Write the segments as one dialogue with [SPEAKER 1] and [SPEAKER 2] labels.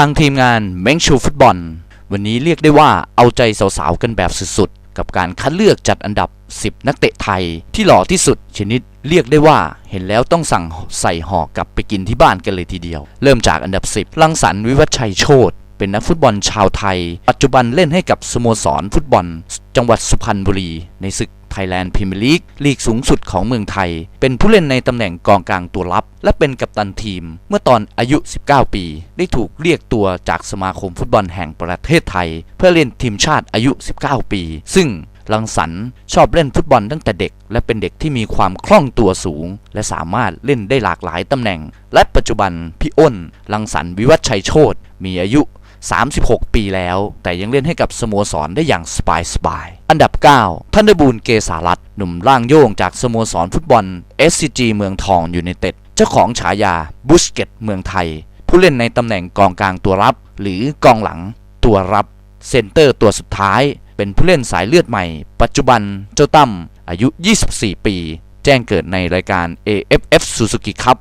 [SPEAKER 1] ทางทีมงานเมงชูฟุตบอล วันนี้เรียกได้ว่าเอาใจสาวๆกันแบบสุดๆ กับการคัดเลือกจัดอันดับ 10 นักเตะไทยที่หล่อที่สุด ชนิดเรียกได้ว่าเห็นแล้วต้องสั่งใส่ห่อกลับไปกินที่บ้านกันเลยทีเดียว เริ่มจากอันดับ 10 ลังสรรวิวัฒชัยโชตเป็นนักฟุตบอลชาวไทย ปัจจุบันเล่นให้กับสโมสรฟุตบอล จังหวัดสุพรรณบุรี ในศึก ทยแลนด์พรีเมียร์ลีกลีกสูงสุดของเมืองไทย เป็นผู้เล่นในตำแหน่งกองกลางตัวรับ และเป็นกัปตันทีม เมื่อตอนอายุ 19 ปี ได้ถูกเรียกตัวจากสมาคมฟุตบอลแห่งประเทศไทย เพื่อเล่นทีมชาติอายุ 19 ปี ซึ่งลังสรรชอบเล่นฟุตบอลตั้งแต่เด็ก และเป็นเด็กที่มีความคล่องตัวสูง และสามารถเล่นได้หลากหลายตำแหน่ง และปัจจุบันพี่อ้นลังสรรวิวัฒชัยโชตมีอายุ 36 ปีแล้ว แต่ยังเล่นให้กับสโมสรได้อย่างสบายสบายๆอันดับ 9ทันดบูลเกษารัตน์หนุ่มร่างโย่งจากสโมสรฟุตบอล SCG เมืองทองยูไนเต็ด เจ้าของฉายาบุชเกตเมืองไทย ผู้เล่นในตำแหน่งกองกลางตัวรับ หรือกองหลังตัวรับเซนเตอร์ตัวสุดท้าย เป็นผู้เล่นสายเลือดใหม่ ปัจจุบันเจ้าตั้มอายุ 24 ปี แจ้งเกิดในรายการ AFF Suzuki Cup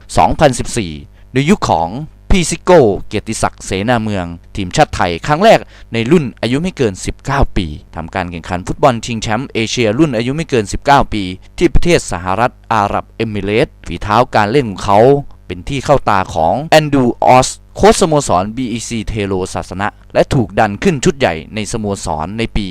[SPEAKER 1] 2014 ในยุคของ พีซิโก้เกียรติศักดิ์เสนาเมือง ทีมชาติไทยครั้งแรกในรุ่นอายุไม่เกิน 19 ปีทำการแข่งขันฟุตบอลชิงแชมป์เอเชียรุ่นอายุไม่เกิน 19 ปี ที่ประเทศสหรัฐอาหรับเอมิเรตส์ฝีเท้าการเล่นของเขาเป็นที่เข้าตาของแอนดูออสโค้ชสโมสร BEC เทโลศาสนะ และถูกดันขึ้นชุดใหญ่ในสโมสรในปี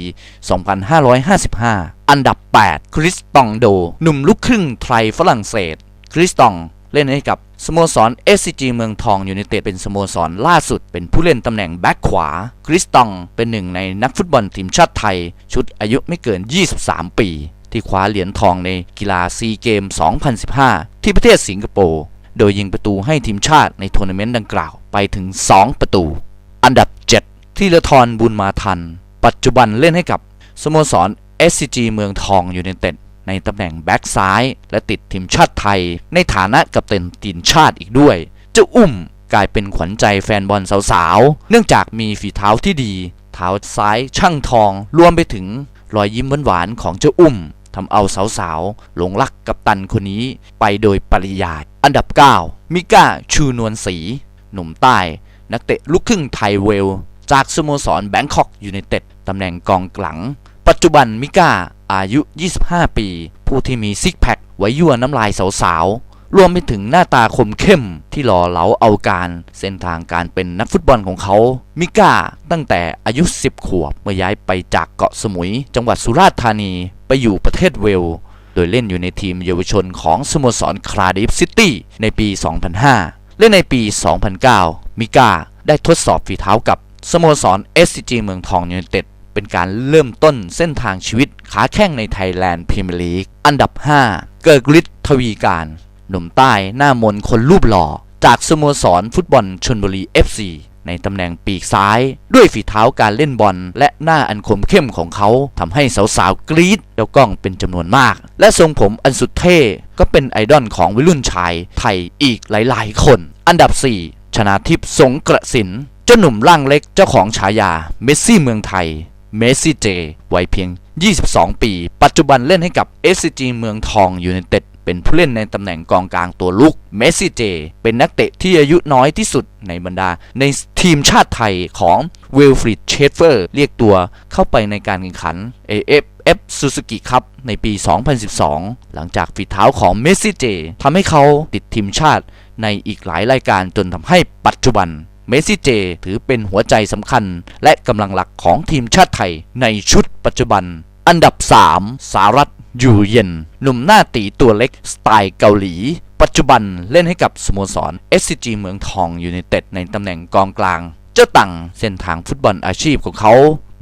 [SPEAKER 1] 2555 อันดับ 8 คริสตองโด หนุ่มลูกครึ่งไทยฝรั่งเศส คริสตอง เล่นให้กับสโมสร SCG เมืองทองยูไนเต็ดเป็นสโมสรล่าสุด เป็นผู้เล่นตำแหน่งแบ็คขวา คริสตองเป็นหนึ่งในนักฟุตบอลทีมชาติไทย ชุดอายุไม่เกิน 23 ปี ที่คว้าเหรียญทองในกีฬาซีเกม 2015 ที่ประเทศสิงคโปร์โดยยิงประตูให้ทีมชาติในทัวร์นาเมนต์ดังกล่าวไปถึง 2 ประตู อันดับ 7 ทีละทรบุญมาทัน ปัจจุบันเล่นให้กับสโมสร SCG เมืองทองยูไนเต็ด ในตำแหน่งแบ็กซ้าย และติดทีมชาติไทย ในฐานะกัปตันทีมชาติอีกด้วยเจ้าอุ้มกลายเป็นขวัญใจแฟนบอลสาวๆ เนื่องจากมีฝีเท้าที่ดี เท้าซ้ายช่างทอง รวมไปถึงรอยยิ้มหวานๆของเจ้าอุ้มทำเอาสาวๆ หลงรักกัปตันคนนี้ไปโดยปริยาย อันดับ 9 มิก้าชูนวลศรีหนุ่มใต้ นักเตะลูกครึ่งไทยเวล จากสโมสรแบงคอกยูไนเต็ดตำแหน่งกองหลัง ปัจจุบันมิก้า อายุ 25 ปี ผู้ที่มีซิกแพคไว้ยั่วน้ำลายสาวๆ รวมไปถึงหน้าตาคมเข้มที่หล่อเหลาเอาการ เส้นทางการเป็นนักฟุตบอลของเขา มิก้าตั้งแต่อายุ 10 ขวบ เมื่อย้ายไปจากเกาะสมุย จังหวัดสุราษฎร์ธานีไปอยู่ประเทศเวลโดยเล่นอยู่ในทีมเยาวชนของสโมสรคลาดิฟซิตี้ในปี 2005 และในปี 2009 มิก้าได้ทดสอบฝีเท้ากับสโมสร SCG เมืองทองยูไนเต็ด เป็นการเริ่มต้นเส้นทางชีวิตขาแข้งในไทยแลนด์พรีเมียร์ลีก อันดับ 5 เกิกฤทธิ์ทวีการ หนุ่มใต้หน้ามนคนรูปหล่อ จากสโมสรฟุตบอลชนบุรี FC ในตำแหน่งปีกซ้าย ด้วยฝีเท้าการเล่นบอล และหน้าอันคมเข้มของเขาทำให้สาวๆกรี๊ดแล้วกล้องเป็นจำนวนมาก และทรงผมอันสุดเท่ก็เป็นไอดอลของวัยรุ่นชายไทยอีกหลายๆ คน อันดับ 4 ชนาทิพย์สงกระสินเจ้าหนุ่มร่างเล็กเจ้าของฉายาเมสซี่เมืองไทย เมสซี่เจวัยเพียง 22 ปี ปัจจุบันเล่นให้กับ SCG เมืองทองยูไนเต็ดเป็นผู้เล่นในตำแหน่งกองกลางตัวลุกเมสซี่เจ เป็นนักเตะที่อายุน้อยที่สุดในบรรดา ในทีมชาติไทยของเวลฟรีดเชฟเฟอร์เรียกตัวเข้าไปในการแข่งขัน AFF Suzuki Cup ในปี 2012 หลังจากฝีเท้าของเมสซี่เจทำให้เขาติดทีมชาติในอีกหลายรายการจนทำให้ปัจจุบัน เมสซี่เจถือเป็นหัวใจสำคัญ และกำลังหลักของทีมชาติไทยในชุดปัจจุบัน อันดับ 3 สารัตอยู่เย็น หนุ่มหน้าตีตัวเล็กสไตล์เกาหลี ปัจจุบันเล่นให้กับสโมสร SCG เมืองทองยูไนเต็ดในตำแหน่งกองกลาง เจ้าตังเส้นทางฟุตบอลอาชีพของเขา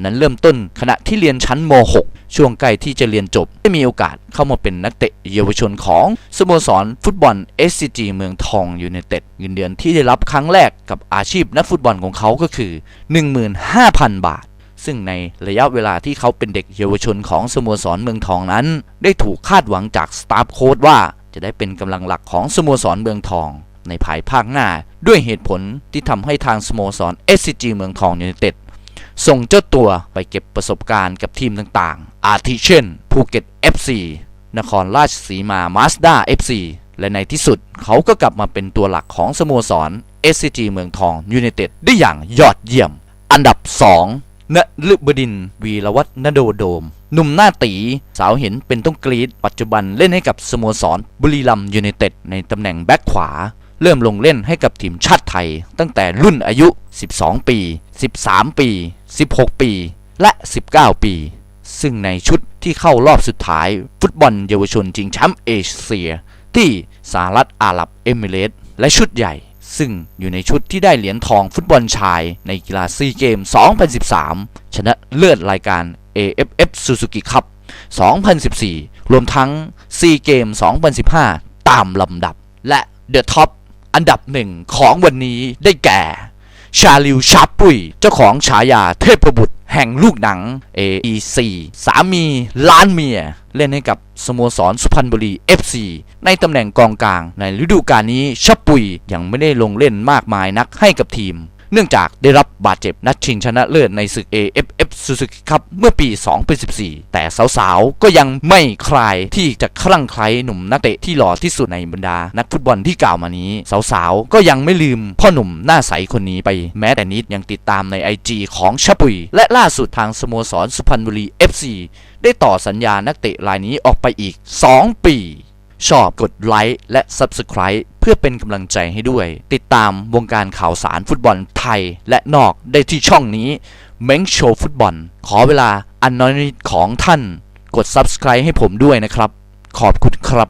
[SPEAKER 1] นั้นเริ่มต้นขณะที่เรียนชั้นม .6 ช่วงใกล้ที่จะเรียนจบ ได้มีโอกาสเข้ามาเป็นนักเตะเยาวชนของสโมสรฟุตบอล SCG เมืองทองยูไนเต็ดเงินเดือนที่ได้รับครั้งแรกกับอาชีพนักฟุตบอลของเขาก็คือ 15,000 บาท ซึ่งในระยะเวลาที่เขาเป็นเด็กเยาวชนของสโมสรเมืองทองนั้น ได้ถูกคาดหวังจากสตาฟโค้ดว่าจะได้เป็นกำลังหลักของสโมสรเมืองทองในภายภาคหน้า ด้วยเหตุผลที่ทำให้ทางสโมสร SCG เมืองทองยูไนเต็ด ส่งเจ้าตัวไปเก็บประสบการณ์กับทีมต่างๆ อาทิเช่นภูเก็ต FC นครราชสีมามาสด้า FC และในที่สุดเขาก็กลับมาเป็นตัวหลักของสโมสร SCG เมืองทองยูไนเต็ดได้อย่างยอดเยี่ยม อันดับ 2นฤบดินทร์วีรวัฒนโดโดม หนุ่มหน้าตี สาวเห็นเป็นต้องกรีด ปัจจุบันเล่นให้กับสโมสรบุรีรัมยูไนเต็ดในตำแหน่งแบ็คขวา เริ่มลงเล่นให้กับทีมชาติไทย ตั้งแต่รุ่นอายุ 12 ปี 13 ปี 16 ปี และ 19 ปี ซึ่งในชุดที่เข้ารอบสุดท้าย ฟุตบอลเยาวชนชิงแชมป์เอเชีย ที่สหรัฐอาหรับเอมิเรตส์และชุดใหญ่ ซึ่งอยู่ในชุดที่ได้เหรียญทองฟุตบอลชายในกีฬาซีเกม 2013 ชนะเลิศรายการ AFF Suzuki Cup 2014 รวมทั้งซีเกม 2015 ตามลำดับและเด อันดับหนึ่งของวันนี้ได้แก่ ชาลิวชาปุย เจ้าของฉายาเทพบุตรแห่งลูกหนัง AEC สามีล้านเมีย เล่นให้กับสโมสรสุพรรณบุรี FC ในตำแหน่งกองกลาง ในฤดูกาลนี้ชาปุยยังไม่ได้ลงเล่นมากมายนักให้กับทีม เนื่องจากได้รับบาดเจ็บนัดชิงชนะเลิศในศึก AFF Suzuki Cup เมื่อปี 2014 แต่สาวๆ ก็ยังไม่คลายที่จะคลั่งไคล้หนุ่มนักเตะที่หล่อที่สุดในบรรดา นักฟุตบอลที่กล่าวมานี้ สาวๆ ก็ยังไม่ลืมพ่อหนุ่มหน้าใสคนนี้ไป แม้แต่นิดยังติดตามใน IG ของชปุย และล่าสุดทางสโมสรสุพรรณบุรี FC ได้ต่อสัญญานักเตะรายนี้ออกไปอีก 2 ปี ชอบกดไลค์และ Subscribe เพื่อเป็นกำลังใจให้ด้วย ติดตามวงการข่าวสารฟุตบอลไทยและนอกได้ที่ช่องนี้เม้งโชว์ฟุตบอล ขอเวลาอันน้อยนิดของท่าน กด Subscribe ให้ผมด้วยนะครับ ขอบคุณครับ